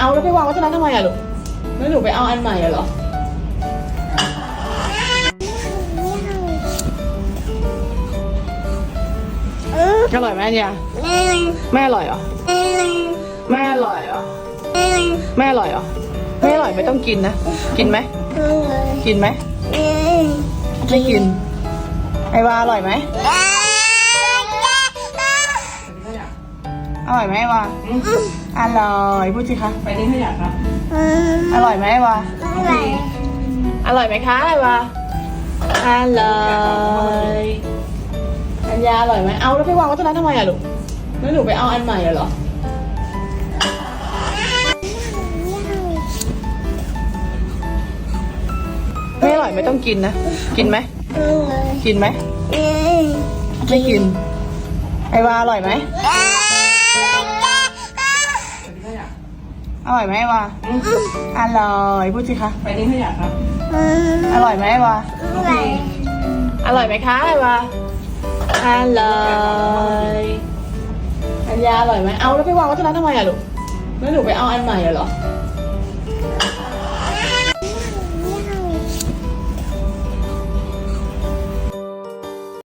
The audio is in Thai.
เอาแล้วไปวางไว้ตรงนั้นทำไมอะลูกแล้วหนูไปเอาอันใหม่เหรอ อร่อยไหมอันยแม่อร่อยเหรอ แม่อร่อยเหรอ แม่อร่อยเหรอไม่อร่อยไม่ต้องกินนะ กินไหม กินไหม ไม่กิน ไอวาอร่อยไหม อร่อยไหมไอวาอร่อยพูดสิคะไปทิ้งขยะครับอร่อยไหมไอวาอร่อยไหมคะไอวาอร่อยอัญญาอร่อยไหมเอาแล้วไปวางไว้ตรงนั้นทำไมอะลูกแล้วหนูไปเอาอันใหม่อะเหรอไม่อร่อยไม่ต้องกินนะ กินไหม กินไหม ไม่กิน ไอวาอร่อยไหม อร่อยไหมไอวาอร่อยพูดสิคะไปทิ้งขยะครับอร่อยไหมไอวาอร่อยไหมคะไอวาอร่อยอัญญาอร่อยไหมเอาแล้วไปวางไว้ตรงนั้นทำไมอะลูกแล้วหนูไปเอาอันใหม่อะเหรอ